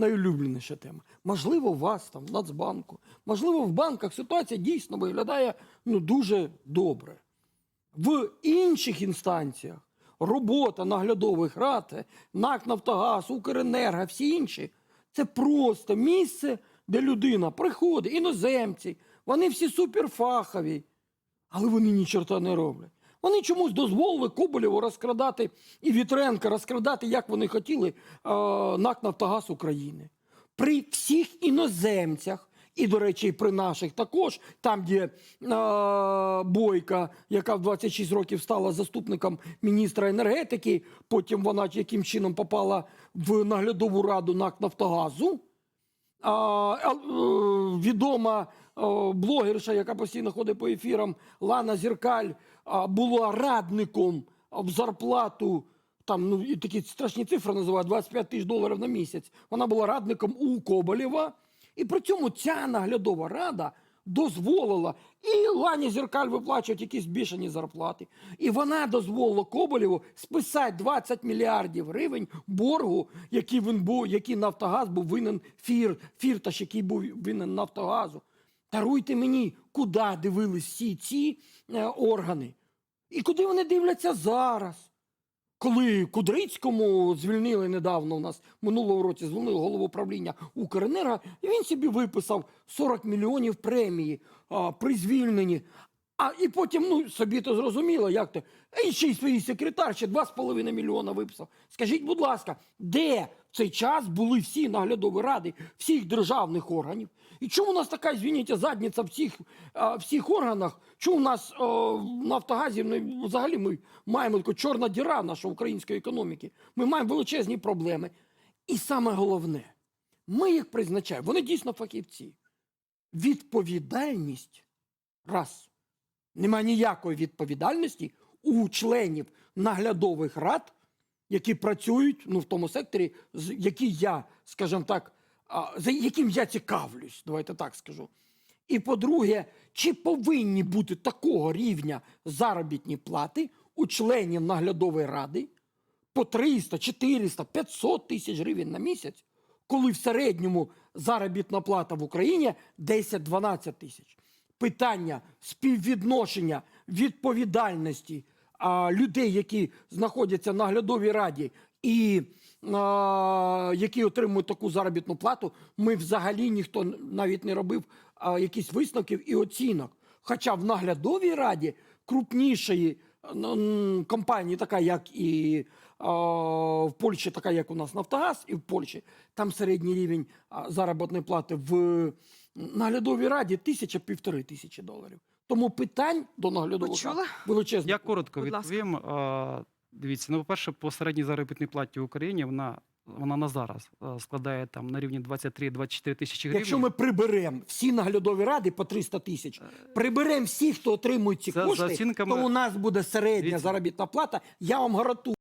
найулюбленіша тема. Можливо, у вас там в Нацбанку, можливо, в банках ситуація дійсно виглядає ну, дуже добре. В інших інстанціях робота наглядових рад, НАК Нафтогаз, Укренерго, всі інші це просто місце, де людина приходить, іноземці, вони всі суперфахові, але вони ні чорта не роблять. Вони чомусь дозволили Коболєву розкрадати і Вітренка розкрадати, як вони хотіли, е, НАК Нафтогаз України. При всіх іноземцях, і, до речі, при наших також, там, де е, Бойка, яка в 26 років стала заступником міністра енергетики, потім вона яким чином попала в наглядову раду НАК Нафтогазу а, е, відома е, блогерша, яка постійно ходить по ефірам, Лана Зіркаль, була радником в зарплату. Там ну і такі страшні цифри називають 25 тисяч доларів на місяць. Вона була радником у Коболєва. І при цьому ця наглядова рада дозволила і Лані Зіркаль виплачувати якісь бішені зарплати. І вона дозволила Коболєву списати 20 мільярдів гривень боргу, який він був, який Нафтогаз був винен фір, фірташ, який був винен Нафтогазу. Даруйте мені, куди дивились всі ці е, органи. І куди вони дивляться зараз? Коли Кудрицькому звільнили недавно у нас минулого році звільнили голову правління Укренерго, і він собі виписав 40 мільйонів премії а, при звільненні. А і потім, ну собі то зрозуміло, як то. І ще й секретар ще 2,5 мільйона виписав. Скажіть, будь ласка, де в цей час були всі наглядові ради всіх державних органів? І чому у нас така, звініть, задниця в всіх, всіх органах? Чому у нас о, в Нафтогазі ну, взагалі ми маємо таку чорна діра нашої української економіки? Ми маємо величезні проблеми. І саме головне, ми їх призначаємо, вони дійсно фахівці. Відповідальність раз. Немає ніякої відповідальності у членів наглядових рад, які працюють ну, в тому секторі, з які я, скажімо так, за яким я цікавлюсь, давайте так скажу. І по-друге, чи повинні бути такого рівня заробітні плати у членів наглядової ради по 300, 400, 500 тисяч гривень на місяць, коли в середньому заробітна плата в Україні 10-12 тисяч. Питання співвідношення відповідальності а, людей, які знаходяться в наглядовій раді, і а, які отримують таку заробітну плату, ми взагалі ніхто навіть не робив а, якісь висновків і оцінок. Хоча в наглядовій раді крупнішої компанії, така як і а, в Польщі, така як у нас Нафтогаз, і в Польщі, там середній рівень заробітної плати в наглядовій раді тисяча півтори тисячі доларів. Тому питань до рад величезне. Я коротко Будь відповім. А, Дивіться, ну, по-перше, по середній заробітній платі в Україні вона, вона на зараз складає там на рівні 23-24 тисячі гривень. Якщо ми приберемо всі наглядові ради по 300 тисяч, приберемо всіх, хто отримує ці За- за кошти, оцінками- то у нас буде середня Дивіться. заробітна плата. Я вам гарантую.